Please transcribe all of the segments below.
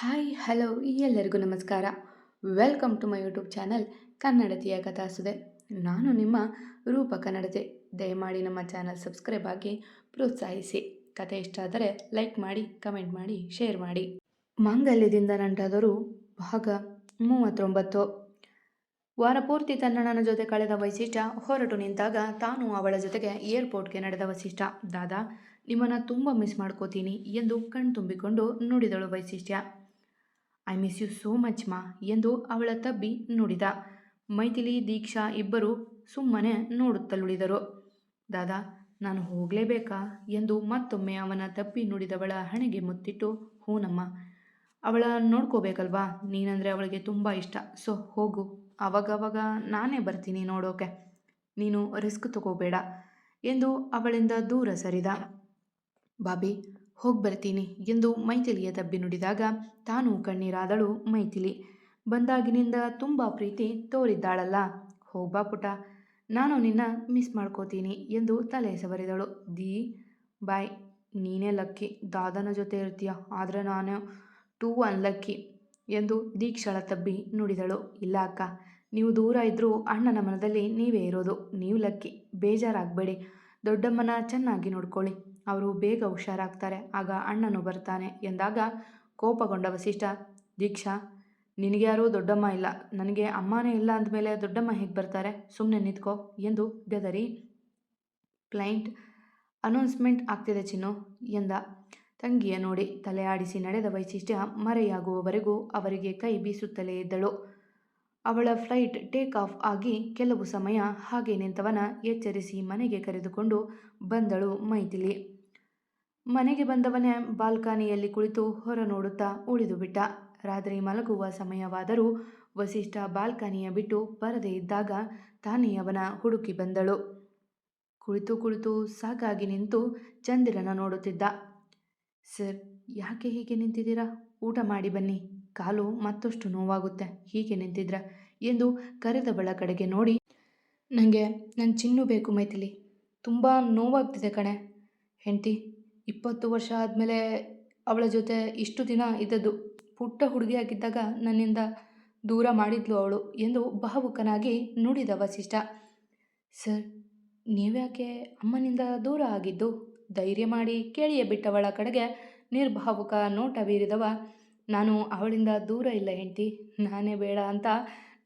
Hi, hello, ಎಲ್ಲರಿಗೂ ನಮಸ್ಕಾರ. Welcome to my YouTube channel ಕನ್ನಡತಿಯ ಕಥಾಸುದೆ. ನಾನು ನಿಮ್ಮ ರೂಪ ಕನ್ನಡತೆ ದಯಮಾಡಿ ನಮ್ಮ ಚಾನಲ್ ಸಬ್ಸ್ಕ್ರೈಬ್ ಆಗಿ ಪ್ರೋತ್ಸಾಹಿಸಿ. ಕತೆ ಇಷ್ಟ ಆದರೆ ಲೈಕ್ ಮಾಡಿ, ಕಮೆಂಟ್ ಮಾಡಿ, ಶೇರ್ ಮಾಡಿ. ಮಾಂಗಲ್ಯದಿಂದ ನಂಟಾದರೂ ಭಾಗ ಮೂವತ್ತೊಂಬತ್ತು. ವಾರಪೂರ್ತಿ ತನ್ನಣ್ಣನ ಜೊತೆ ಕಳೆದ ವೈಶಿಷ್ಟ್ಯ ಹೊರಟು ನಿಂತಾಗ ತಾನು ಅವಳ ಜೊತೆಗೆ ಏರ್ಪೋರ್ಟ್ಗೆ ನಡೆದ ವೈಶಿಷ್ಟ ದಾದಾ, ನಿಮ್ಮನ್ನು ತುಂಬ ಮಿಸ್ ಮಾಡ್ಕೋತೀನಿ ಎಂದು ಕಣ್ತುಂಬಿಕೊಂಡು ನುಡಿದಳು Vaishishtya. I miss you so much ಮಾ, ಎಂದು ಅವಳ ತಬ್ಬಿ ನುಡಿದ. ಮೈಥಿಲಿ, ದೀಕ್ಷಾ ಇಬ್ಬರು ಸುಮ್ಮನೆ ನೋಡುತ್ತಲುಳಿದರು. ದಾದಾ, ನಾನು ಹೋಗಲೇಬೇಕಾ? ಎಂದು ಮತ್ತೊಮ್ಮೆ ಅವನ ತಪ್ಪಿ ನುಡಿದವಳ ಹಣೆಗೆ ಮುತ್ತಿಟ್ಟು ಹೂನಮ್ಮ ಅವಳ ನೋಡ್ಕೋಬೇಕಲ್ವಾ? ನೀನಂದರೆ ಅವಳಿಗೆ ತುಂಬ ಇಷ್ಟ. ಸೊ, ಹೋಗು. ಅವಾಗವಾಗ ನಾನೇ ಬರ್ತೀನಿ ನೋಡೋಕೆ. ನೀನು ರಿಸ್ಕ್ ತಗೋಬೇಡ, ಎಂದು ಅವಳಿಂದ ದೂರ ಸರಿದ. ಬಾಬಿ ಹೋಗಿ ಬರ್ತೀನಿ ಎಂದು ಮೈಥಿಲಿಯ ದಬ್ಬಿ ನುಡಿದಾಗ ತಾನು ಕಣ್ಣೀರಾದಳು ಮೈಥಿಲಿ. ಬಂದಾಗಿನಿಂದ ತುಂಬ ಪ್ರೀತಿ ತೋರಿದ್ದಾಳಲ್ಲ. ಹೋಗ್ಬಾ ಪುಟ ನಾನು ನಿನ್ನ ಮಿಸ್ ಮಾಡ್ಕೋತೀನಿ ಎಂದು ತಲೆ ಸವರಿದಳು. ದಿ, ಬಾಯ್, ನೀನೇ ಲಕ್ಕಿ, ದಾದನ ಜೊತೆ ಇರ್ತೀಯ, ಆದರೆ ನಾನು ಟೂ ಅನ್ಲಕ್ಕಿ ಎಂದು ದೀಕ್ಷಳ ತಬ್ಬಿ ನುಡಿದಳು. ಇಲ್ಲ ಅಕ್ಕ, ನೀವು ದೂರ ಇದ್ದರೂ ಅಣ್ಣನ ಮನದಲ್ಲಿ ನೀವೇ ಇರೋದು. ನೀವು ಲಕ್ಕಿ, ಬೇಜಾರಾಗಬೇಡಿ. ದೊಡ್ಡಮ್ಮನ ಚೆನ್ನಾಗಿ ನೋಡ್ಕೊಳ್ಳಿ. ಅವರು ಬೇಗ ಹುಷಾರಾಗ್ತಾರೆ, ಆಗ ಅಣ್ಣನು ಬರ್ತಾನೆ ಎಂದಾಗ ಕೋಪಗೊಂಡ ವಸಿಷ್ಠ, ದೀಕ್ಷಾ, ನಿನಗೆ ಯಾರೂ ದೊಡ್ಡಮ್ಮ ಇಲ್ಲ, ನನಗೆ ಅಮ್ಮನೇ ಇಲ್ಲ ಅಂದಮೇಲೆ ದೊಡ್ಡಮ್ಮ ಹೇಗೆ ಬರ್ತಾರೆ? ಸುಮ್ಮನೆ ನಿಂತ್ಕೋ ಎಂದು ಬೆದರಿ. ಕ್ಲೈಂಟ್ ಅನೌನ್ಸ್ಮೆಂಟ್ ಆಗ್ತಿದೆ ಚಿನ್ನು ಎಂದ. ತಂಗಿಯ ನೋಡಿ ತಲೆ ಆಡಿಸಿ ನಡೆದ ವೈಶಿಷ್ಟ್ಯ ಮರೆಯಾಗುವವರೆಗೂ ಅವರಿಗೆ ಕೈ ಬೀಸುತ್ತಲೇ ಇದ್ದಳು. ಅವಳ ಫ್ಲೈಟ್ ಟೇಕ್ ಆಫ್ ಆಗಿ ಕೆಲವು ಸಮಯ ಹಾಗೆ ನಿಂತವನ ಎಚ್ಚರಿಸಿ ಮನೆಗೆ ಕರೆದುಕೊಂಡು ಬಂದಳು ಮೈಥಿಲಿ. ಮನೆಗೆ ಬಂದವನೇ ಬಾಲ್ಕನಿಯಲ್ಲಿ ಕುಳಿತು ಹೊರ ನೋಡುತ್ತಾ ಉಳಿದು ಬಿಟ್ಟ. ರಾತ್ರಿ ಮಲಗುವ ಸಮಯವಾದರೂ ವಸಿಷ್ಠ ಬಾಲ್ಕನಿಯ ಬಿಟ್ಟು ಬರದೇ ಇದ್ದಾಗ ತಾನೇ ಅವನ ಹುಡುಕಿ ಬಂದಳು. ಕುಳಿತು ಕುಳಿತು ಸಾಕಾಗಿ ನಿಂತು ಚಂದಿರನ ನೋಡುತ್ತಿದ್ದ. ಸರ್, ಯಾಕೆ ಹೀಗೆ ನಿಂತಿದ್ದೀರಾ? ಊಟ ಮಾಡಿ ಬನ್ನಿ. ಕಾಲು ಮತ್ತಷ್ಟು ನೋವಾಗುತ್ತೆ. ಹೀಗೆ ನಿಂತಿದ್ರ? ಎಂದು ಕರೆದವಳ ಕಡೆಗೆ ನೋಡಿ ನನಗೆ ನನ್ನ ಚಿನ್ನು ಬೇಕು ಮೈಥಿಲಿ. ತುಂಬ ನೋವಾಗ್ತಿದೆ ಕಣೆ. ಹೆಂಡತಿ ಇಪ್ಪತ್ತು ವರ್ಷ ಆದಮೇಲೆ ಅವಳ ಜೊತೆ ಇಷ್ಟು ದಿನ ಇದ್ದದ್ದು. ಪುಟ್ಟ ಹುಡುಗಿಯಾಗಿದ್ದಾಗ ನನ್ನಿಂದ ದೂರ ಮಾಡಿದ್ಲು ಅವಳು ಎಂದು ಭಾವುಕನಾಗಿ ನುಡಿದ ವಸಿಷ್ಠ. ಸರ್, ನೀವ್ಯಾಕೆ ಅಮ್ಮನಿಂದ ದೂರ ಆಗಿದ್ದು? ಧೈರ್ಯ ಮಾಡಿ ಕೇಳಿಯೇ ಬಿಟ್ಟವಳ ಕಡೆಗೆ ನಿರ್ಭಾವುಕ ನೋಟ ಬೀರಿದವ. ನಾನು ಅವಳಿಂದ ದೂರ ಇಲ್ಲ ಹೆಂಡ್ತಿ. ನಾನೇ ಬೇಡ ಅಂತ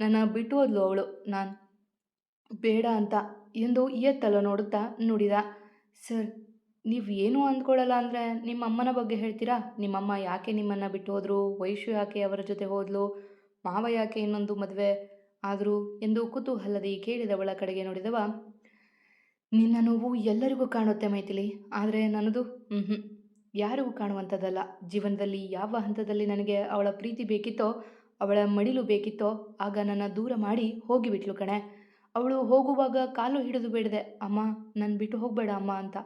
ನನ್ನ ಬಿಟ್ಟು ಹೋದ್ಲು ಅವಳು. ನಾನು ಬೇಡ ಅಂತ ಎಂದು ಎತ್ತಲು ನೋಡುತ್ತಾ ನುಡಿದ. ಸರ್ ನೀವು ಏನೂ ಅಂದ್ಕೊಳ್ಳಲ್ಲ ಅಂದರೆ ನಿಮ್ಮ ಅಮ್ಮನ ಬಗ್ಗೆ ಹೇಳ್ತೀರಾ? ನಿಮ್ಮಮ್ಮ ಯಾಕೆ ನಿಮ್ಮನ್ನು ಬಿಟ್ಟು ಹೋದರು? ವಯಸ್ಸು ಯಾಕೆ ಅವರ ಜೊತೆ ಹೋದ್ಲು? ಮಾವ ಯಾಕೆ ಇನ್ನೊಂದು ಮದುವೆ ಆದರೂ? ಎಂದು ಕುತೂಹಲದಿ ಕೇಳಿದವಳ ಕಡೆಗೆ ನೋಡಿದವ, ನಿನ್ನ ನೋವು ಎಲ್ಲರಿಗೂ ಕಾಣುತ್ತೆ ಮೈಥಿಲಿ, ಆದರೆ ನನ್ನದು ಹ್ಞೂ ಯಾರಿಗೂ ಕಾಣುವಂಥದ್ದಲ್ಲ. ಜೀವನದಲ್ಲಿ ಯಾವ ಹಂತದಲ್ಲಿ ನನಗೆ ಅವಳ ಪ್ರೀತಿ ಬೇಕಿತ್ತೋ, ಅವಳ ಮಡಿಲು ಬೇಕಿತ್ತೋ, ಆಗ ನನ್ನ ದೂರ ಮಾಡಿ ಹೋಗಿಬಿಟ್ಲು ಕಣೆ. ಅವಳು ಹೋಗುವಾಗ ಕಾಲು ಹಿಡಿದು ಬಿಡದೆ, ಅಮ್ಮ ನನ್ನ ಬಿಟ್ಟು ಹೋಗಬೇಡ ಅಮ್ಮ ಅಂತ.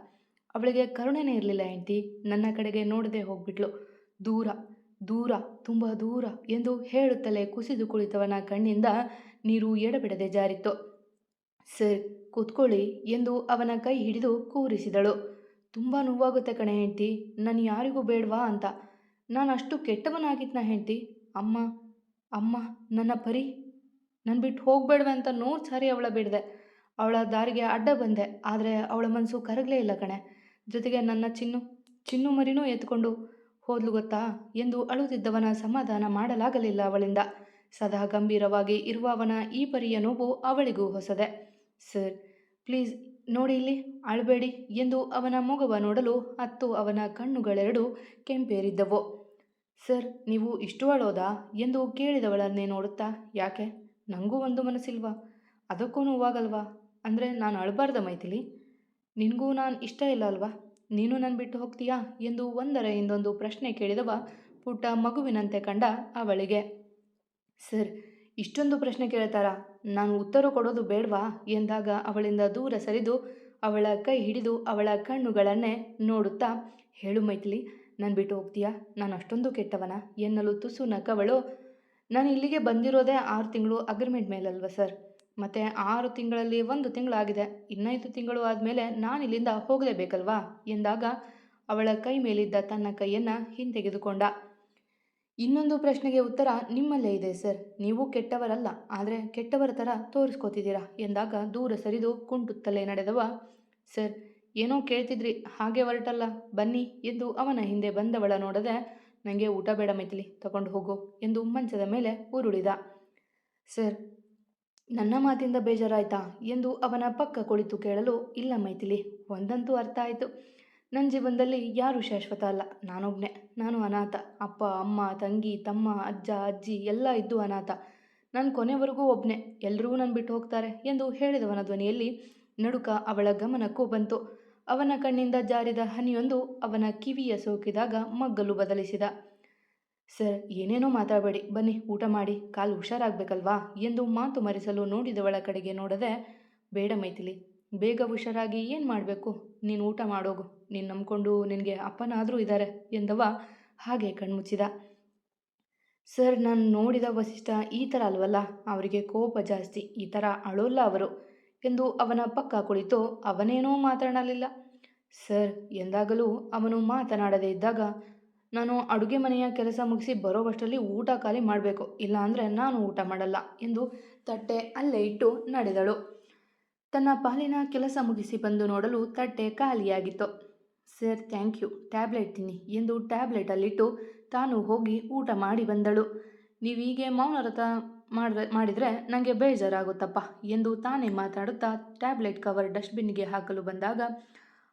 ಅವಳಿಗೆ ಕರುಣೆನೇ ಇರಲಿಲ್ಲ ಹೆಂಡ್ತಿ. ನನ್ನ ಕಡೆಗೆ ನೋಡದೆ ಹೋಗ್ಬಿಟ್ಲು. ದೂರ ದೂರ, ತುಂಬ ದೂರ ಎಂದು ಹೇಳುತ್ತಲೇ ಕುಸಿದು ಕುಳಿತವನ ಕಣ್ಣಿಂದ ನೀರು ಎಡಬಿಡದೆ ಜಾರಿತ್ತು. ಸರ್, ಕೂತ್ಕೊಳ್ಳಿ ಎಂದು ಅವನ ಕೈ ಹಿಡಿದು ಕೂರಿಸಿದಳು. ತುಂಬ ನೋವಾಗುತ್ತೆ ಕಣೆ ಹೆಂಡ್ತಿ. ನಾನು ಯಾರಿಗೂ ಬೇಡವಾ ಅಂತ. ನಾನು ಅಷ್ಟು ಕೆಟ್ಟವನಾಗಿದ್ನ ಹೆಂಡ್ತಿ. ಅಮ್ಮ ಅಮ್ಮ, ನನ್ನ ಪರಿ. ನಾನು ಬಿಟ್ಟು ಹೋಗಬೇಡ್ವೆ ಅಂತ ನೂರು ಸಾರಿ ಅವಳ ಬಿಡದೆ. ಅವಳ ದಾರಿಗೆ ಅಡ್ಡ ಬಂದೆ. ಆದರೆ ಅವಳ ಮನಸ್ಸು ಕರಗಲೇ ಇಲ್ಲ ಕಣೆ. ಜೊತೆಗೆ ನನ್ನ ಚಿನ್ನು ಚಿನ್ನು ಮರಿನೂ ಎತ್ಕೊಂಡು ಹೋದ್ಲು ಗೊತ್ತಾ? ಎಂದು ಅಳುತ್ತಿದ್ದವನ ಸಮಾಧಾನ ಮಾಡಲಾಗಲಿಲ್ಲ ಅವಳಿಂದ. ಸದಾ ಗಂಭೀರವಾಗಿ ಇರುವ ಅವನ ಈ ಪರಿಯ ನೋವು ಅವಳಿಗೂ ಹೊಸದೆ. ಸರ್, ಪ್ಲೀಸ್ ನೋಡಿ ಇಲ್ಲಿ, ಅಳಬೇಡಿ ಎಂದು ಅವನ ಮೊಗವ ನೋಡಲು ಹತ್ತು ಅವನ ಕಣ್ಣುಗಳೆರಡು ಕೆಂಪೇರಿದ್ದವು. ಸರ್, ನೀವು ಇಷ್ಟು ಅಳೋದಾ? ಎಂದು ಕೇಳಿದವಳನ್ನೇ ನೋಡುತ್ತಾ, ಯಾಕೆ? ನನಗೂ ಒಂದು ಮನಸ್ಸಿಲ್ವಾ? ಅದಕ್ಕೂ ನೋವಾಗಲ್ವಾ? ಅಂದರೆ ನಾನು ಅಳಬಾರ್ದ ಮೈಥಿಲಿ? ನಿನಗೂ ನಾನು ಇಷ್ಟ ಇಲ್ಲ ಅಲ್ವಾ? ನೀನು ನನ್ನ ಬಿಟ್ಟು ಹೋಗ್ತೀಯಾ? ಎಂದು ಒಂದರ ಹಿಂದೊಂದು ಪ್ರಶ್ನೆ ಕೇಳಿದವ ಪುಟ್ಟ ಮಗುವಿನಂತೆ ಕಂಡ ಅವಳಿಗೆ. ಸರ್, ಇಷ್ಟೊಂದು ಪ್ರಶ್ನೆ ಕೇಳ್ತಾರಾ? ನಾನು ಉತ್ತರ ಕೊಡೋದು ಬೇಡವಾ? ಎಂದಾಗ ಅವಳಿಂದ ದೂರ ಸರಿದು ಅವಳ ಕೈ ಹಿಡಿದು ಅವಳ ಕಣ್ಣುಗಳನ್ನೇ ನೋಡುತ್ತಾ, ಹೇಳು ಮೈಥಿಲಿ, ನಾನು ಬಿಟ್ಟು ಹೋಗ್ತೀಯಾ? ನಾನು ಅಷ್ಟೊಂದು ಕೆಟ್ಟವನ? ಎನ್ನಲು ತುಸು ನಕ್ಕವಳು ನಾನು ಇಲ್ಲಿಗೆ ಬಂದಿರೋದೇ ಆರು ತಿಂಗಳು ಅಗ್ರಿಮೆಂಟ್ ಮೇಲಲ್ವ ಸರ್? ಮತ್ತು ಆರು ತಿಂಗಳಲ್ಲಿ ಒಂದು ತಿಂಗಳಾಗಿದೆ. ಇನ್ನೈದು ತಿಂಗಳು ಆದಮೇಲೆ ನಾನಿಲ್ಲಿಂದ ಹೋಗಲೇಬೇಕಲ್ವಾ? ಎಂದಾಗ ಅವಳ ಕೈ ಮೇಲಿದ್ದ ತನ್ನ ಕೈಯನ್ನು ಹಿಂತೆಗೆದುಕೊಂಡ. ಇನ್ನೊಂದು ಪ್ರಶ್ನೆಗೆ ಉತ್ತರ ನಿಮ್ಮಲ್ಲೇ ಇದೆ ಸರ್. ನೀವು ಕೆಟ್ಟವರಲ್ಲ, ಆದರೆ ಕೆಟ್ಟವರ ಥರ ತೋರಿಸ್ಕೋತಿದ್ದೀರಾ? ಎಂದಾಗ ದೂರ ಸರಿದು ಕುಂಟುತ್ತಲೇ ನಡೆದವ, ಸರ್, ಏನೋ ಕೇಳ್ತಿದ್ರಿ, ಹಾಗೆ ಹೊರಟಲ್ಲ, ಬನ್ನಿ ಎಂದು ಅವನ ಹಿಂದೆ ಬಂದವಳ ನೋಡದೆ ನನಗೆ ಊಟ ಬೇಡ ಮೈತಿಲಿ ತಗೊಂಡು ಹೋಗು ಎಂದು ಮಂಚದ ಮೇಲೆ ಉರುಳಿದ. ಸರ್ ನನ್ನ ಮಾತಿಂದ ಬೇಜಾರಾಯ್ತಾ? ಎಂದು ಅವನ ಪಕ್ಕ ಕುಳಿತು ಕೇಳಲು ಇಲ್ಲ ಮೈಥಿಲಿ, ಒಂದಂತೂ ಅರ್ಥ ಆಯಿತು. ನನ್ನ ಜೀವನದಲ್ಲಿ ಯಾರೂ ಶಾಶ್ವತ ಅಲ್ಲ. ನಾನೊಬ್ಬನೇ ನಾನು ಅನಾಥ. ಅಪ್ಪ, ಅಮ್ಮ, ತಂಗಿ, ತಮ್ಮ, ಅಜ್ಜ, ಅಜ್ಜಿ ಎಲ್ಲ ಇದ್ದು ಅನಾಥ. ನಾನು ಕೊನೆವರೆಗೂ ಒಬ್ಬನೇ ಎಲ್ಲರೂ ನನ್ನ ಬಿಟ್ಟು ಹೋಗ್ತಾರೆ ಎಂದು ಹೇಳಿದವನ ಧ್ವನಿಯಲ್ಲಿ ನಡುಕ ಅವಳ ಗಮನಕ್ಕೂ ಬಂತು. ಅವನ ಕಣ್ಣಿಂದ ಜಾರಿದ ಹನಿಯೊಂದು ಅವನ ಕಿವಿಯ ಸೋಕಿದಾಗ ಮಗ್ಗಲು ಬದಲಿಸಿದ. ಸರ್, ಏನೇನೋ ಮಾತಾಡಬೇಡಿ. ಬನ್ನಿ, ಊಟ ಮಾಡಿ. ಕಾಲು ಹುಷಾರಾಗಬೇಕಲ್ವಾ? ಎಂದು ಮಾತು ಮರೆಸಲು ನೋಡಿದವಳ ಕಡೆಗೆ ನೋಡದೆ, ಬೇಡ ಮೈಥಿಲಿ, ಬೇಗ ಹುಷಾರಾಗಿ ಏನು ಮಾಡಬೇಕು? ನೀನು ಊಟ ಮಾಡೋಗು. ನೀನು ನಂಬಿಕೊಂಡು ನಿನಗೆ ಅಪ್ಪನಾದರೂ ಇದ್ದಾರೆ ಎಂದವ ಹಾಗೆ ಕಣ್ಮುಚ್ಚಿದ. ಸರ್, ನಾನು ನೋಡಿದ ವಸಿಷ್ಠ ಈ ಥರ ಅಲ್ವಲ್ಲ? ಅವರಿಗೆ ಕೋಪ ಜಾಸ್ತಿ. ಈ ಥರ ಅಳೋಲ್ಲ ಅವರು ಎಂದು ಅವನ ಪಕ್ಕ ಕುಳಿತು ಅವನೇನೋ ಮಾತನಾಡಲಿಲ್ಲ ಸರ್, ಎಂದಾಗಲೂ ಅವನು ಮಾತನಾಡದೇ ಇದ್ದಾಗ ನಾನು ಅಡುಗೆ ಮನೆಯ ಕೆಲಸ ಮುಗಿಸಿ ಬರೋವಷ್ಟರಲ್ಲಿ ಊಟ ಖಾಲಿ ಮಾಡಬೇಕು, ಇಲ್ಲಾಂದರೆ ನಾನು ಊಟ ಮಾಡಲ್ಲ ಎಂದು ತಟ್ಟೆ ಅಲ್ಲೇ ಇಟ್ಟು ನಡೆದಳು. ತನ್ನ ಪಾಲಿನ ಕೆಲಸ ಮುಗಿಸಿ ಬಂದು ನೋಡಲು ತಟ್ಟೆ ಖಾಲಿಯಾಗಿತ್ತು. Sir, thank you. ಟ್ಯಾಬ್ಲೆಟ್ ತಿನ್ನಿ ಎಂದು ಟ್ಯಾಬ್ಲೆಟಲ್ಲಿಟ್ಟು ತಾನು ಹೋಗಿ ಊಟ ಮಾಡಿ ಬಂದಳು. ನೀವೀಗೆ ಮೌನವ್ರತ ಮಾಡಿದ್ರೆ ಮಾಡಿದರೆ ನನಗೆ ಬೇಜಾರಾಗುತ್ತಪ್ಪ ಎಂದು ತಾನೇ ಮಾತಾಡುತ್ತಾ ಟ್ಯಾಬ್ಲೆಟ್ ಕವರ್ ಡಸ್ಟ್ಬಿನ್ಗೆ ಹಾಕಲು ಬಂದಾಗ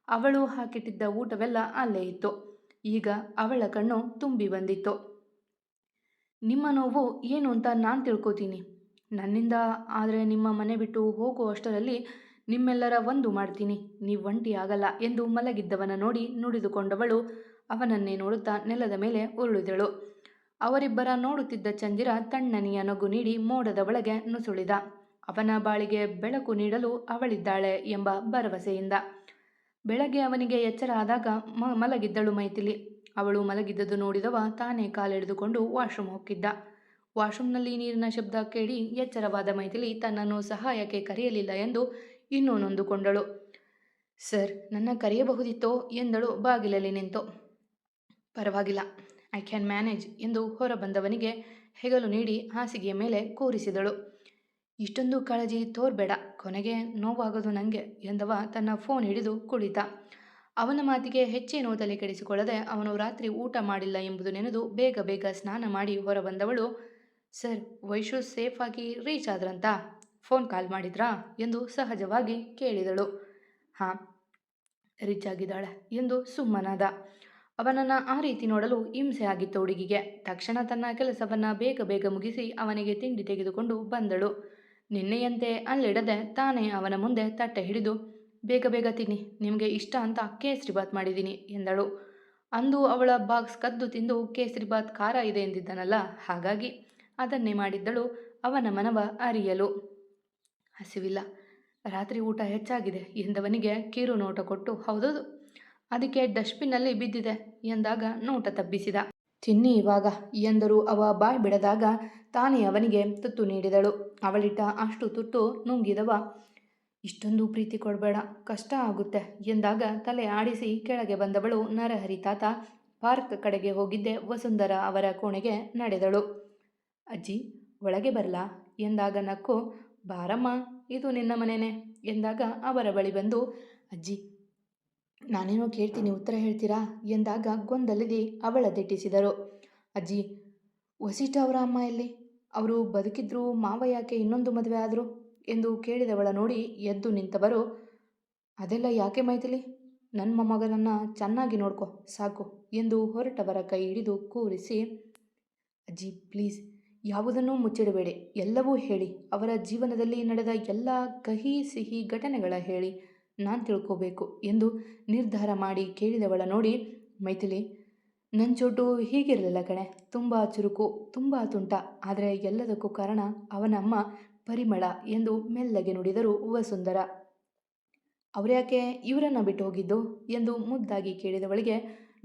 ಅವಳು ಹಾಕಿಟ್ಟಿದ್ದ ಊಟವೆಲ್ಲ ಅಲ್ಲೇ ಇತ್ತು. ಈಗ ಅವಳ ಕಣ್ಣು ತುಂಬಿ ಬಂದಿತ್ತು. ನಿಮ್ಮ ನೋವು ಏನು ಅಂತ ನಾನು ತಿಳ್ಕೊತೀನಿ. ನನ್ನಿಂದ ಆದರೆ ನಿಮ್ಮ ಮನೆ ಬಿಟ್ಟು ಹೋಗುವಷ್ಟರಲ್ಲಿ ನಿಮ್ಮೆಲ್ಲರ ಒಂದು ಮಾಡ್ತೀನಿ. ನೀವು ಒಂಟಿ ಆಗಲ್ಲ ಎಂದು ಮಲಗಿದ್ದವನ ನೋಡಿ ನುಡಿದುಕೊಂಡವಳು ಅವನನ್ನೇ ನೋಡುತ್ತಾ ನೆಲದ ಮೇಲೆ ಉರುಳಿದಳು. ಅವರಿಬ್ಬರ ನೋಡುತ್ತಿದ್ದ ಚಂದಿರ ತಣ್ಣನೆಯ ನಗು ನೀಡಿ ಮೋಡದ ಒಳಗೆ ನುಸುಳಿದ. ಅವನ ಬಾಳಿಗೆ ಬೆಳಕು ನೀಡಲು ಅವಳಿದ್ದಾಳೆ ಎಂಬ ಭರವಸೆಯಿಂದ ಬೆಳಗ್ಗೆ ಅವನಿಗೆ ಎಚ್ಚರ ಆದಾಗ ಮಲಗಿದ್ದಳು ಮೈಥಿಲಿ. ಅವಳು ಮಲಗಿದ್ದದ್ದು ನೋಡಿದವ ತಾನೇ ಕಾಲೆಳೆದುಕೊಂಡು ವಾಶ್ರೂಮ್ ಹೋಗಿದ್ದ ವಾಶ್ರೂಮ್ನಲ್ಲಿ ನೀರಿನ ಶಬ್ದ ಕೇಳಿ ಎಚ್ಚರವಾದ ಮೈಥಿಲಿ ತನ್ನನ್ನು ಸಹಾಯಕ್ಕೆ ಕರೆಯಲಿಲ್ಲ ಎಂದು ಇನ್ನೂ ನೊಂದುಕೊಂಡಳು. ಸರ್, ನನ್ನ ಕರೆಯಬಹುದಿತ್ತೋ? ಎಂದಳು ಬಾಗಿಲಲ್ಲಿ ನಿಂತು. ಪರವಾಗಿಲ್ಲ ಐ ಕ್ಯಾನ್ ಮ್ಯಾನೇಜ್ ಎಂದು ಹೊರಬಂದವನಿಗೆ ಹೆಗಲು ನೀಡಿ ಹಾಸಿಗೆಯ ಮೇಲೆ ಕೂರಿಸಿದಳು. ಇಷ್ಟೊಂದು ಕಾಳಜಿ ತೋರ್ಬೇಡ, ಕೊನೆಗೆ ನೋವಾಗೋದು ನನಗೆ ಎಂದವ ತನ್ನ ಫೋನ್ ಹಿಡಿದು ಕುಳಿತ. ಅವನ ಮಾತಿಗೆ ಹೆಚ್ಚೇನೂ ತಲೆ ಕೆಡಿಸಿಕೊಳ್ಳದೆ ಅವನು ರಾತ್ರಿ ಊಟ ಮಾಡಿಲ್ಲ ಎಂಬುದು ನೆನೆದು ಬೇಗ ಬೇಗ ಸ್ನಾನ ಮಾಡಿ ಹೊರಬಂದವಳು, ಸರ್, ವೈಶು ಆಗಿ ರೀಚ್ ಆದ್ರಂತ? ಫೋನ್ ಕಾಲ್ ಮಾಡಿದ್ರಾ? ಎಂದು ಸಹಜವಾಗಿ ಕೇಳಿದಳು. ಹಾಂ ರೀಚ್ ಆಗಿದ್ದಾಳೆ ಎಂದು ಸುಮ್ಮನಾದ. ಅವನನ್ನು ಆ ರೀತಿ ನೋಡಲು ಹಿಂಸೆ ಆಗಿತ್ತು ಹುಡುಗಿಗೆ. ತಕ್ಷಣ ತನ್ನ ಕೆಲಸವನ್ನು ಬೇಗ ಬೇಗ ಮುಗಿಸಿ ಅವನಿಗೆ ತಿಂಡಿ ತೆಗೆದುಕೊಂಡು ಬಂದಳು. ನಿನ್ನೆಯಂತೆ ಅಲ್ಲಿಡದೆ ತಾನೇ ಅವನ ಮುಂದೆ ತಟ್ಟೆ ಹಿಡಿದು, ಬೇಗ ಬೇಗ ತಿನ್ನಿ, ನಿಮಗೆ ಇಷ್ಟ ಅಂತ ಕೇಸರಿ ಬಾತ್ ಮಾಡಿದ್ದೀನಿ ಎಂದಳು. ಅಂದು ಅವಳ ಬಾಕ್ಸ್ ಕದ್ದು ತಿಂದು ಕೇಸರಿ ಬಾತ್ ಖಾರ ಇದೆ ಎಂದಿದ್ದನಲ್ಲ, ಹಾಗಾಗಿ ಅದನ್ನೇ ಮಾಡಿದ್ದಳು ಅವನ ಮನವ ಅರಿಯಲು. ಹಸಿವಿಲ್ಲ. ರಾತ್ರಿ ಊಟ ಹೆಚ್ಚಾಗಿದೆ, ಎಂದವನಿಗೆ ಕಿರು ನೋಟ ಕೊಟ್ಟು, ಹೌದೌದು, ಅದಕ್ಕೆ ಡಸ್ಟ್ಬಿನ್ನಲ್ಲಿ ಬಿದ್ದಿದೆ ಎಂದಾಗ ನೋಟ ತಬ್ಬಿಸಿದ. ತಿನ್ನಿ ಇವಾಗ, ಎಂದರು ಅವ ಬಾಯ್ ಬಿಡದಾಗ ತಾನೇ ಅವನಿಗೆ ತುತ್ತು ನೀಡಿದಳು. ಅವಳಿಟ್ಟ ಅಷ್ಟು ತುತ್ತು ನುಂಗಿದವ. ಇಷ್ಟೊಂದು ಪ್ರೀತಿ ಕೊಡಬೇಡ, ಕಷ್ಟ ಆಗುತ್ತೆ ಎಂದಾಗ ತಲೆ ಆಡಿಸಿ ಕೆಳಗೆ ಬಂದವಳು ನರಹರಿ ತಾತ. ಪಾರ್ಕ್ ಕಡೆಗೆ ಹೋಗಿದ್ದೆ, ವಸುಂಧರ ಅವರ ಕೋಣೆಗೆ ನಡೆದಳು. ಅಜ್ಜಿ, ಒಳಗೆ ಬರಲಾ? ಎಂದಾಗ ನಕ್ಕು, ಬಾರಮ್ಮ, ಇದು ನಿನ್ನ ಮನೆನೇ ಎಂದಾಗ ಅವರ ಬಳಿ ಬಂದು, ಅಜ್ಜಿ, ನಾನೇನೋ ಕೇಳ್ತೀನಿ ಉತ್ತರ ಹೇಳ್ತೀರಾ? ಎಂದಾಗ ಗೊಂದಲದಿ ಅವಳ ದಿಟ್ಟಿಸಿದರು. ಅಜ್ಜಿ, ವಸಿಷ್ಠ ಅವರ ಅಮ್ಮ ಎಲ್ಲಿ? ಅವರು ಬದುಕಿದ್ರು, ಮಾವ ಯಾಕೆ ಇನ್ನೊಂದು ಮದುವೆ ಆದರು? ಎಂದು ಕೇಳಿದವಳ ನೋಡಿ ಎದ್ದು ನಿಂತವರು. ಅದೆಲ್ಲ ಯಾಕೆ ಮೈಥಿಲಿ? ನನ್ನ ಮೊಮ್ಮಗನನ್ನು ಚೆನ್ನಾಗಿ ನೋಡ್ಕೊ, ಸಾಕು ಎಂದು ಹೊರಟವರ ಕೈ ಹಿಡಿದು ಕೂರಿಸಿ, ಅಜ್ಜಿ ಪ್ಲೀಸ್ ಯಾವುದನ್ನೂ ಮುಚ್ಚಿಡಬೇಡಿ, ಎಲ್ಲವೂ ಹೇಳಿ. ಅವರ ಜೀವನದಲ್ಲಿ ನಡೆದ ಎಲ್ಲ ಕಹಿ ಸಿಹಿ ಘಟನೆಗಳ ಹೇಳಿ ನಾನು ತಿಳ್ಕೋಬೇಕು ಎಂದು ನಿರ್ಧಾರ ಮಾಡಿ ಕೇಳಿದವಳ ನೋಡಿ, ಮೈಥಿಲಿ ನನ್ನ ಚೋಟು ಹೀಗಿರಲಿಲ್ಲ ಕಣೆ. ತುಂಬ ಚುರುಕು, ತುಂಬ ತುಂಟ. ಆದರೆ ಎಲ್ಲದಕ್ಕೂ ಕಾರಣ ಅವನಮ್ಮ ಪರಿಮಳ ಎಂದು ಮೆಲ್ಲಗೆ ನುಡಿದರು ವಸುಂಧರ ಅವರ್ಯಾಕೆ ಇವರನ್ನು ಬಿಟ್ಟು ಹೋಗಿದ್ದು ಎಂದು ಮುದ್ದಾಗಿ ಕೇಳಿದವಳಿಗೆ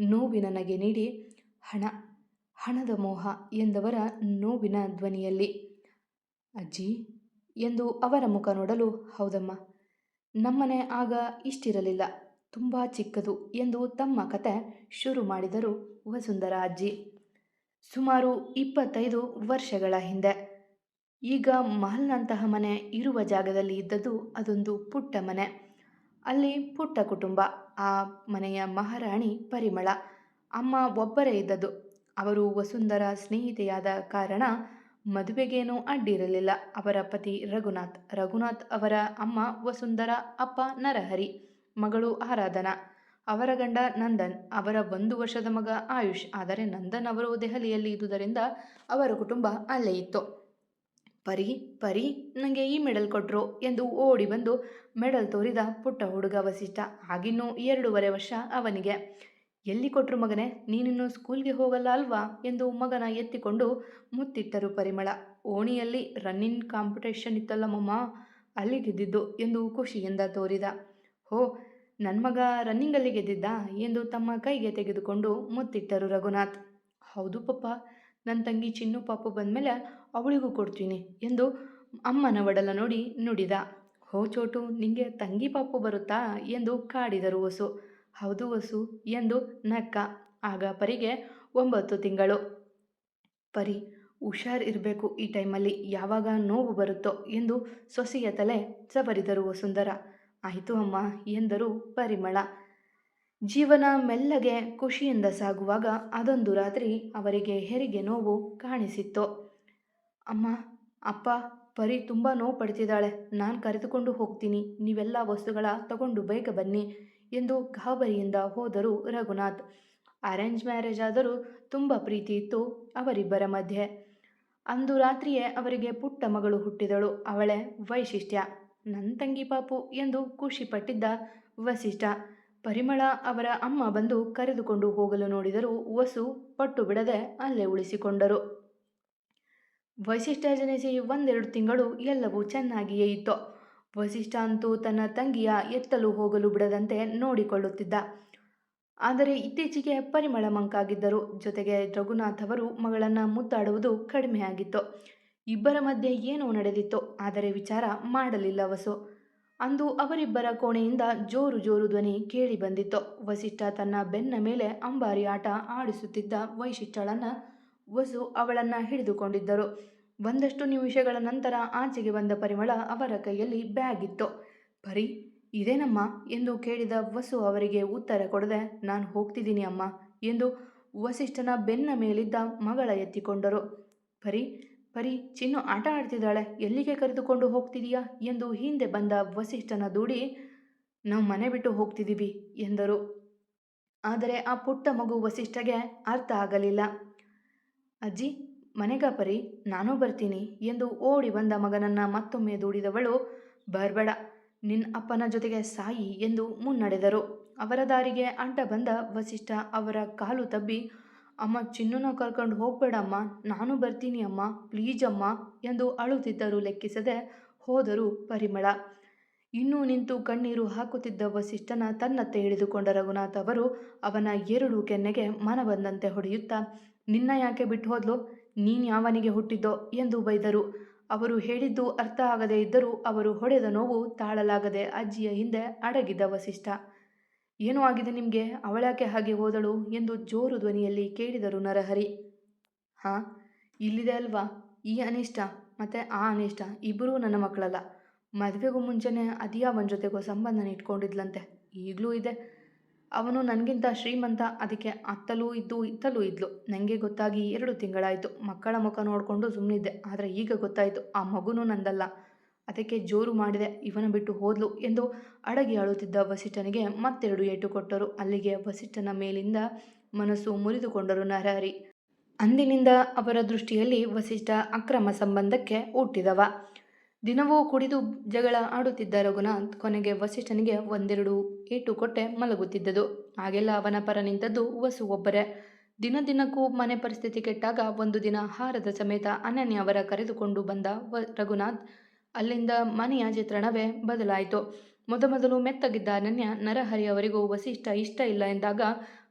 ನೋವಿನ ನಗೆ ನೀಡಿ, ಹಣ, ಹಣದ ಮೋಹ ಎಂದವರ ನೋವಿನ ಧ್ವನಿಯಲ್ಲಿ, ಅಜ್ಜಿ ಎಂದು ಅವರ ಮುಖ ನೋಡಲು, ಹೌದಮ್ಮ, ನಮ್ಮನೆ ಆಗ ಇಷ್ಟಿರಲಿಲ್ಲ. ತುಂಬ ಚಿಕ್ಕದು ಎಂದು ತಮ್ಮ ಕತೆ ಶುರು ಮಾಡಿದರು ವಸುಂಧರ ಅಜ್ಜಿ ಸುಮಾರು ಇಪ್ಪತ್ತೈದು ವರ್ಷಗಳ ಹಿಂದೆ. ಈಗ ಮಹಲ್ನಂತಹ ಮನೆ ಇರುವ ಜಾಗದಲ್ಲಿ ಇದ್ದದ್ದು ಅದೊಂದು ಪುಟ್ಟ ಮನೆ. ಅಲ್ಲಿ ಪುಟ್ಟ ಕುಟುಂಬ, ಆ ಮನೆಯ ಮಹಾರಾಣಿ ಪರಿಮಳ, ಅಮ್ಮ ಒಬ್ಬರೇ ಇದ್ದದ್ದು. ಅವರು ವಸುಂಧರ ಸ್ನೇಹಿತೆಯಾದ ಕಾರಣ ಮದುವೆಗೇನೂ ಅಡ್ಡಿರಲಿಲ್ಲ. ಅವರ ಪತಿ ರಘುನಾಥ್ ರಘುನಾಥ್ ಅವರ ಅಮ್ಮ ವಸುಂಧರ, ಅಪ್ಪ ನರಹರಿ. ಮಗಳು ಆರಾಧನಾ. ಅವರ ಗಂಡ ನಂದನ್. ಅವರ ಒಂದು ವರ್ಷದ ಮಗ ಆಯುಷ್. ಆದರೆ ನಂದನ್ ಅವರು ದೆಹಲಿಯಲ್ಲಿ ಇದ್ದುದರಿಂದ ಅವರ ಕುಟುಂಬ ಅಲ್ಲೇ ಇತ್ತು. ಪರಿ ಪರಿ ನನಗೆ ಈ ಮೆಡಲ್ ಕೊಟ್ಟರು ಎಂದು ಓಡಿ ಬಂದು ಮೆಡಲ್ ತೋರಿದ ಪುಟ್ಟ ಹುಡುಗ ವಸಿಷ್ಠ. ಆಗಿನ್ನೂ ಎರಡೂವರೆ ವರ್ಷ ಅವನಿಗೆ. ಎಲ್ಲಿ ಕೊಟ್ಟರು ಮಗನೇ, ನೀನಿನ್ನು ಸ್ಕೂಲ್ಗೆ ಹೋಗಲ್ಲ ಅಲ್ವಾ ಎಂದು ಮಗನ ಎತ್ತಿಕೊಂಡು ಮುತ್ತಿಟ್ಟರು ಪರಿಮಳ. ಓಣಿಯಲ್ಲಿ ರನ್ನಿಂಗ್ ಕಾಂಪಿಟೇಷನ್ ಇತ್ತಲ್ಲ ಮಮ್ಮ ಅಲ್ಲಿ ಗೆದ್ದಿದ್ದು ಎಂದು ಖುಷಿಯಿಂದ ತೋರಿದ. ಹೋ ನನ್ನ ಮಗ ರನ್ನಿಂಗಲ್ಲಿ ಗೆದ್ದಿದ್ದ, ಎಂದು ತಮ್ಮ ಕೈಗೆ ತೆಗೆದುಕೊಂಡು ಮುತ್ತಿಟ್ಟರು ರಘುನಾಥ್. ಹೌದು ಪಪ್ಪ ನನ್ನ ತಂಗಿ ಚಿನ್ನು ಪಾಪು ಬಂದಮೇಲೆ ಅವಳಿಗೂ ಕೊಡ್ತೀನಿ, ಎಂದು ಅಮ್ಮನ ಒಡಲ ನೋಡಿ ನುಡಿದ. ಹೋ ಚೋಟು, ನಿಂಗೆ ತಂಗಿ ಪಾಪು ಬರುತ್ತಾ, ಎಂದು ಕಾಡಿದರು ವಸು. ಹೌದು ವಸು, ಎಂದು ನಕ್ಕ. ಆಗ ಪರಿಗೆ ಒಂಬತ್ತು ತಿಂಗಳು. ಪರಿ, ಹುಷಾರ್ ಇರಬೇಕು ಈ ಟೈಮಲ್ಲಿ, ಯಾವಾಗ ನೋವು ಬರುತ್ತೋ, ಎಂದು ಸೊಸೆಯ ತಲೆ ಸಬರಿದರು ವಸುಂಧರ. ಆಯಿತು ಅಮ್ಮ ಎಂದರು ಪರಿಮಳ. ಜೀವನ ಮೆಲ್ಲಗೆ ಖುಷಿಯಿಂದ ಸಾಗುವಾಗ ಅದೊಂದು ರಾತ್ರಿ ಅವರಿಗೆ ಹೆರಿಗೆ ನೋವು ಕಾಣಿಸಿತ್ತು. ಅಮ್ಮ, ಅಪ್ಪ, ಪರಿ ತುಂಬ ನೋವು ಪಡ್ತಿದ್ದಾಳೆ ನಾನು ಕರೆದುಕೊಂಡು ಹೋಗ್ತೀನಿ. ನೀವೆಲ್ಲ ವಸ್ತುಗಳ ತಗೊಂಡು ಬೇಗ ಬನ್ನಿ ಎಂದು ಗಾಬರಿಯಿಂದ ಹೋದರು ರಘುನಾಥ್. ಅರೇಂಜ್ ಮ್ಯಾರೇಜ್ ಆದರೂ ತುಂಬ ಪ್ರೀತಿ ಇತ್ತು ಅವರಿಬ್ಬರ ಮಧ್ಯೆ. ಅಂದು ರಾತ್ರಿಯೇ ಅವರಿಗೆ ಪುಟ್ಟ ಮಗಳು ಹುಟ್ಟಿದಳು. ಅವಳೇ ವೈಶಿಷ್ಟ್ಯ. ನನ್ನ ತಂಗಿ ಪಾಪು ಎಂದು ಖುಷಿಪಟ್ಟಿದ್ದ ವಸಿಷ್ಠ. ಪರಿಮಳ ಅವರ ಅಮ್ಮ ಬಂದು ಕರೆದುಕೊಂಡು ಹೋಗಲು ನೋಡಿದರೂ ವಸು ಪಟ್ಟು ಬಿಡದೆ ಅಲ್ಲೇ ಉಳಿಸಿಕೊಂಡರು. ವಸಿಷ್ಠ ಜನಿಸಿ ಒಂದೆರಡು ತಿಂಗಳು ಎಲ್ಲವೂ ಚೆನ್ನಾಗಿಯೇ ಇತ್ತು. ವಸಿಷ್ಠ ಅಂತೂ ತನ್ನ ತಂಗಿಯ ಎತ್ತಲು ಹೋಗಲು ಬಿಡದಂತೆ ನೋಡಿಕೊಳ್ಳುತ್ತಿದ್ದ. ಆದರೆ ಇತ್ತೀಚೆಗೆ ಪರಿಮಳ ಮಂಕಾಗಿದ್ದರು. ಜೊತೆಗೆ ರಘುನಾಥ್ ಅವರು ಮಗಳನ್ನು ಮುದ್ದಾಡುವುದು ಕಡಿಮೆಯಾಗಿತ್ತು. ಇಬ್ಬರ ಮಧ್ಯೆ ಏನೋ ನಡೆದಿತ್ತು, ಆದರೆ ವಿಚಾರ ಮಾಡಲಿಲ್ಲ ವಸು ಅಂದು ಅವರಿಬ್ಬರ ಕೋಣೆಯಿಂದ ಜೋರು ಜೋರು ಧ್ವನಿ ಕೇಳಿ ಬಂದಿತ್ತು. ವಸಿಷ್ಠ ತನ್ನ ಬೆನ್ನ ಮೇಲೆ ಅಂಬಾರಿ ಆಟ ಆಡಿಸುತ್ತಿದ್ದ ವೈಶಿಷ್ಟಳನ್ನ ವಸು ಅವಳನ್ನ ಹಿಡಿದುಕೊಂಡಿದ್ದರು. ಒಂದಷ್ಟು ನಿಮಿಷಗಳ ನಂತರ ಆಚೆಗೆ ಬಂದ ಪರಿಮಳ ಅವರ ಕೈಯಲ್ಲಿ ಬ್ಯಾಗ್ ಇತ್ತು. ಬರೀ ಇದೇನಮ್ಮ? ಎಂದು ಕೇಳಿದ ವಸು ಅವರಿಗೆ ಉತ್ತರ ಕೊಡದೆ, ನಾನು ಹೋಗ್ತಿದ್ದೀನಿ ಅಮ್ಮ ಎಂದು ವಸಿಷ್ಠನ ಬೆನ್ನ ಮೇಲಿದ್ದ ಮಗಳ ಎತ್ತಿಕೊಂಡರು. ಬರೀ ಪರಿ ಚಿನ್ನು ಆಟ ಆಡ್ತಿದ್ದಾಳೆ, ಎಲ್ಲಿಗೆ ಕರೆದುಕೊಂಡು ಹೋಗ್ತಿದೀಯಾ? ಎಂದು ಹಿಂದೆ ಬಂದ ವಸಿಷ್ಠನ ದೂಡಿ, ನಾವು ಮನೆ ಬಿಟ್ಟು ಹೋಗ್ತಿದ್ದೀವಿ ಎಂದರು. ಆದರೆ ಆ ಪುಟ್ಟ ಮಗು ವಸಿಷ್ಠಗೆ ಅರ್ಥ ಆಗಲಿಲ್ಲ. ಅಜ್ಜಿ, ಮನೆಗ ಪರಿ ನಾನೂ ಬರ್ತೀನಿ, ಎಂದು ಓಡಿ ಬಂದ ಮಗನನ್ನ ಮತ್ತೊಮ್ಮೆ ದೂಡಿದವಳು, ಬರಬೇಡ ನಿನ್ನ ಅಪ್ಪನ ಜೊತೆಗೆ ಸಾಯಿ, ಎಂದು ಮುನ್ನಡೆದರು. ಅವರ ದಾರಿಗೆ ಅಡ್ಡ ಬಂದ ವಸಿಷ್ಠ ಅವರ ಕಾಲು ತಬ್ಬಿ ಅಮ್ಮ, ಚಿನ್ನುನ ಕರ್ಕೊಂಡು ಹೋಗಬೇಡಮ್ಮ. ನಾನು ಬರ್ತೀನಿ ಅಮ್ಮ. ಪ್ಲೀಜ್ ಅಮ್ಮ ಎಂದು ಅಳುತ್ತಿದ್ದರು ಲೆಕ್ಕಿಸದೆ ಹೋದರು ಪರಿಮಳ. ಇನ್ನೂ ನಿಂತು ಕಣ್ಣೀರು ಹಾಕುತ್ತಿದ್ದ ವಸಿಷ್ಠನ ತನ್ನತ್ತ ಹಿಡಿದುಕೊಂಡ ರಘುನಾಥ್ ಅವರು ಅವನ ಎರಡು ಕೆನ್ನೆಗೆ ಮನ ಬಂದಂತೆ ಹೊಡೆಯುತ್ತಾ, ನಿನ್ನ ಯಾಕೆ ಬಿಟ್ಟು ಹೋದ್ಲು? ನೀನು ಯಾವನಿಗೆ ಹುಟ್ಟಿದ್ದೋ? ಎಂದು ಬೈದರು. ಅವರು ಹೇಳಿದ್ದು ಅರ್ಥ ಆಗದೇ ಇದ್ದರೂ ಅವರು ಹೊಡೆದ ನೋವು ತಾಳಲಾಗದೆ ಅಜ್ಜಿಯ ಹಿಂದೆ ಅಡಗಿದ್ದ ವಸಿಷ್ಠ. ಏನೂ ಆಗಿದೆ ನಿಮಗೆ? ಅವಳ್ಯಾಕೆ ಹಾಗೆ ಹೋದಳು? ಎಂದು ಜೋರು ಧ್ವನಿಯಲ್ಲಿ ಕೇಳಿದರು ನರಹರಿ. ಹಾಂ, ಇಲ್ಲಿದೆ ಅಲ್ವಾ? ಈ ಅನಿಷ್ಟ, ಮತ್ತು ಆ ಅನಿಷ್ಟ ಇಬ್ಬರೂ ನನ್ನ ಮಕ್ಕಳಲ್ಲ. ಮದುವೆಗೂ ಮುಂಚೆನೇ ಅದ್ಯಾವನ ಜೊತೆಗೋ ಸಂಬಂಧನ ಇಟ್ಕೊಂಡಿದ್ಲಂತೆ. ಈಗಲೂ ಇದೆ. ಅವನು ನನಗಿಂತ ಶ್ರೀಮಂತ, ಅದಕ್ಕೆ ಅತ್ತಲೂ ಇದ್ದು ಇತ್ತಲೂ ಇದ್ಲು. ನನಗೆ ಗೊತ್ತಾಗಿ ಎರಡು ತಿಂಗಳಾಯಿತು. ಮಕ್ಕಳ ಮುಖ ನೋಡಿಕೊಂಡು ಸುಮ್ಮನಿದ್ದೆ ಆದರೆ ಈಗ ಗೊತ್ತಾಯಿತು, ಆ ಮಗುನೂ ನಂದಲ್ಲ. ಅದಕ್ಕೆ ಜೋರು ಮಾಡಿದೆ, ಇವನ ಬಿಟ್ಟು ಹೋದ್ಲು ಎಂದು ಅಡಗಿ ಅಳುತ್ತಿದ್ದ ವಸಿಷ್ಠನಿಗೆ ಮತ್ತೆರಡು ಏಟು ಕೊಟ್ಟರು. ಅಲ್ಲಿಗೆ ವಸಿಷ್ಠನ ಮೇಲಿಂದ ಮನಸ್ಸು ಮುರಿದುಕೊಂಡರು ನರಹರಿ. ಅಂದಿನಿಂದ ಅವರ ದೃಷ್ಟಿಯಲ್ಲಿ ವಸಿಷ್ಠ ಅಕ್ರಮ ಸಂಬಂಧಕ್ಕೆ ಹುಟ್ಟಿದವ. ದಿನವೂ ಕುಡಿದು ಜಗಳ ಆಡುತ್ತಿದ್ದ ರಘುನಾಥ್ ಕೊನೆಗೆ ವಸಿಷ್ಠನಿಗೆ ಒಂದೆರಡು ಏಟು ಕೊಟ್ಟೆ ಮಲಗುತ್ತಿದ್ದದು. ಹಾಗೆಲ್ಲ ಅವನ ಪರ ನಿಂತದ್ದು ವಸು ಒಬ್ಬರೇ. ದಿನ ದಿನಕ್ಕೂ ಮನೆ ಪರಿಸ್ಥಿತಿ ಕೆಟ್ಟಾಗ ಒಂದು ದಿನ ಹಾರದ ಸಮೇತ ಅನನ್ಯ ಅವರ ಕರೆದುಕೊಂಡು ಬಂದ ವ, ರಘುನಾಥ್ ಅಲ್ಲಿಂದ ಮನೆಯ ಚಿತ್ರಣವೇ ಬದಲಾಯಿತು. ಮೊದಮೊದಲು ಮೆತ್ತಗಿದ್ದ ಅನನ್ಯ ನರಹರಿಯವರಿಗೂ ವಸಿಷ್ಠ ಇಷ್ಟ ಇಲ್ಲ ಎಂದಾಗ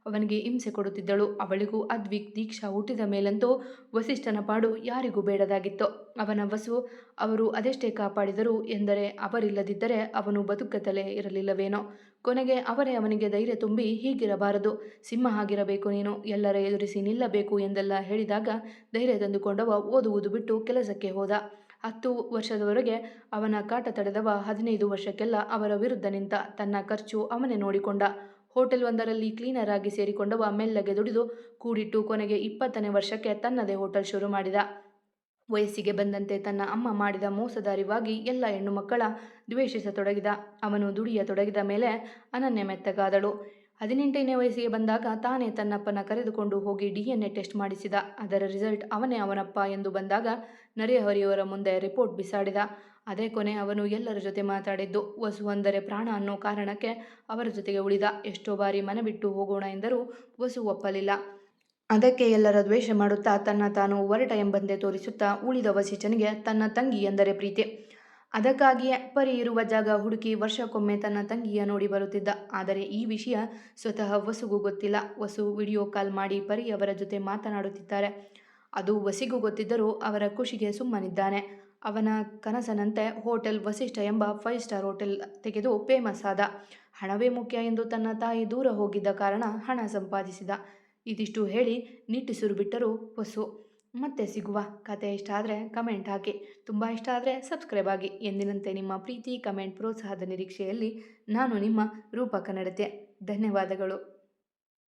ಅವನಿಗೆ ಹಿಂಸೆ ಕೊಡುತ್ತಿದ್ದಳು. ಅವಳಿಗೂ ಅದ್ವಿಕ್ ದೀಕ್ಷಾ ಹುಟ್ಟಿದ ಮೇಲಂತೂ ವಸಿಷ್ಠನ ಪಾಡು ಯಾರಿಗೂ ಬೇಡದಾಗಿತ್ತು. ಅವನ ವಸು ಅವರು ಅದೆಷ್ಟೇ ಕಾಪಾಡಿದರು ಎಂದರೆ ಅವರಿಲ್ಲದಿದ್ದರೆ ಅವನು ಬದುಕತಲೇ ಇರಲಿಲ್ಲವೇನೋ. ಕೊನೆಗೆ ಅವರೇ ಅವನಿಗೆ ಧೈರ್ಯ ತುಂಬಿ ಹೀಗಿರಬಾರದು. ಸಿಂಹ ಆಗಿರಬೇಕು ನೀನು. ಎಲ್ಲರ ಎದುರಿಸಿ ನಿಲ್ಲಬೇಕು ಎಂದೆಲ್ಲ ಹೇಳಿದಾಗ ಧೈರ್ಯ ತಂದುಕೊಂಡವ ಓದುವುದು ಬಿಟ್ಟು ಕೆಲಸಕ್ಕೆ ಹೋದ. ಹತ್ತು ವರ್ಷದವರೆಗೆ ಅವನ ಕಾಟ ತಡೆದವ ಹದಿನೈದು ವರ್ಷಕ್ಕೆಲ್ಲ ಅವರ ವಿರುದ್ಧ ನಿಂತ ತನ್ನ ಖರ್ಚು ಅವನೇ ನೋಡಿಕೊಂಡ. ಹೋಟೆಲ್ ಒಂದರಲ್ಲಿ ಕ್ಲೀನರ್ ಆಗಿ ಸೇರಿಕೊಂಡವ ಮೆಲ್ಲಗೆ ದುಡಿದು ಕೂಡಿಟ್ಟು ಕೊನೆಗೆ ಇಪ್ಪತ್ತನೇ ವರ್ಷಕ್ಕೆ ತನ್ನದೇ ಹೋಟೆಲ್ ಶುರು ಮಾಡಿದ. ವಯಸ್ಸಿಗೆ ಬಂದಂತೆ ತನ್ನ ಅಮ್ಮ ಮಾಡಿದ ಮೋಸದಾರಿವಾಗಿ ಎಲ್ಲ ಹೆಣ್ಣು ಮಕ್ಕಳ ದ್ವೇಷಿಸತೊಡಗಿದ. ಅವನು ದುಡಿಯತೊಡಗಿದ ಮೇಲೆ ಅನನ್ಯ ಮೆತ್ತಗಾದಳು. ಹದಿನೆಂಟನೇ ವಯಸ್ಸಿಗೆ ಬಂದಾಗ ತಾನೇ ತನ್ನಪ್ಪನ ಕರೆದುಕೊಂಡು ಹೋಗಿ ಡಿ ಎನ್ ಎ ಟೆಸ್ಟ್ ಮಾಡಿಸಿದ. ಅದರ ರಿಸಲ್ಟ್ ಅವನೇ ಅವನಪ್ಪ ಎಂದು ಬಂದಾಗ ನರೇಹರಿಯವರ ಮುಂದೆ ರಿಪೋರ್ಟ್ ಬಿಸಾಡಿದ. ಅದೇ ಕೊನೆ ಅವನು ಎಲ್ಲರ ಜೊತೆ ಮಾತಾಡಿದ್ದು. ವಸು ಅಂದರೆ ಪ್ರಾಣ ಅನ್ನೋ ಕಾರಣಕ್ಕೆ ಅವರ ಜೊತೆಗೆ ಉಳಿದ. ಎಷ್ಟೋ ಬಾರಿ ಮನೆ ಬಿಟ್ಟು ಹೋಗೋಣ ಎಂದರೂ ವಸು ಒಪ್ಪಲಿಲ್ಲ. ಅದಕ್ಕೆ ಎಲ್ಲರ ದ್ವೇಷ ಮಾಡುತ್ತಾ ತನ್ನ ತಾನು ಒರಟ ಎಂಬಂತೆ ತೋರಿಸುತ್ತಾ ಉಳಿದ ವಸಿಚನಿಗೆ ತನ್ನ ತಂಗಿ ಎಂದರೆ ಪ್ರೀತಿ. ಅದಕ್ಕಾಗಿಯೇ ಪರಿ ಇರುವ ಜಾಗ ಹುಡುಕಿ ವರ್ಷಕ್ಕೊಮ್ಮೆ ತನ್ನ ತಂಗಿಯ ನೋಡಿ ಬರುತ್ತಿದ್ದ. ಆದರೆ ಈ ವಿಷಯ ಸ್ವತಃ ವಸುಗೂ ಗೊತ್ತಿಲ್ಲ. ವಸು ವಿಡಿಯೋ ಕಾಲ್ ಮಾಡಿ ಪರಿ ಅವರ ಜೊತೆ ಮಾತನಾಡುತ್ತಿದ್ದಾರೆ. ಅದು ವಸಿಗೂ ಗೊತ್ತಿದ್ದರೂ ಅವರ ಖುಷಿಗೆ ಸುಮ್ಮನಿದ್ದಾನೆ. ಅವನ ಕನಸನಂತೆ ಹೋಟೆಲ್ ವಸಿಷ್ಠ ಎಂಬ ಫೈವ್ ಸ್ಟಾರ್ ಹೋಟೆಲ್ ತೆಗೆದು ಫೇಮಸ್ ಆದ. ಹಣವೇ ಮುಖ್ಯ ಎಂದು ತನ್ನ ತಾಯಿ ದೂರ ಹೋಗಿದ್ದ ಕಾರಣ ಹಣ ಸಂಪಾದಿಸಿದ. ಇದಿಷ್ಟು ಹೇಳಿ ನಿಟ್ಟುಸಿರು ಬಿಟ್ಟರು ವಸು. ಮತ್ತೆ ಸಿಗುವ ಕತೆ ಇಷ್ಟ ಆದರೆ ಕಮೆಂಟ್ ಹಾಕಿ. ತುಂಬ ಇಷ್ಟ ಆದರೆ ಸಬ್ಸ್ಕ್ರೈಬ್ ಆಗಿ. ಎಂದಿನಂತೆ ನಿಮ್ಮ ಪ್ರೀತಿ ಕಮೆಂಟ್ ಪ್ರೋತ್ಸಾಹದ ನಿರೀಕ್ಷೆಯಲ್ಲಿ ನಾನು ನಿಮ್ಮ ರೂಪಕ ನಡತೆ. ಧನ್ಯವಾದಗಳು.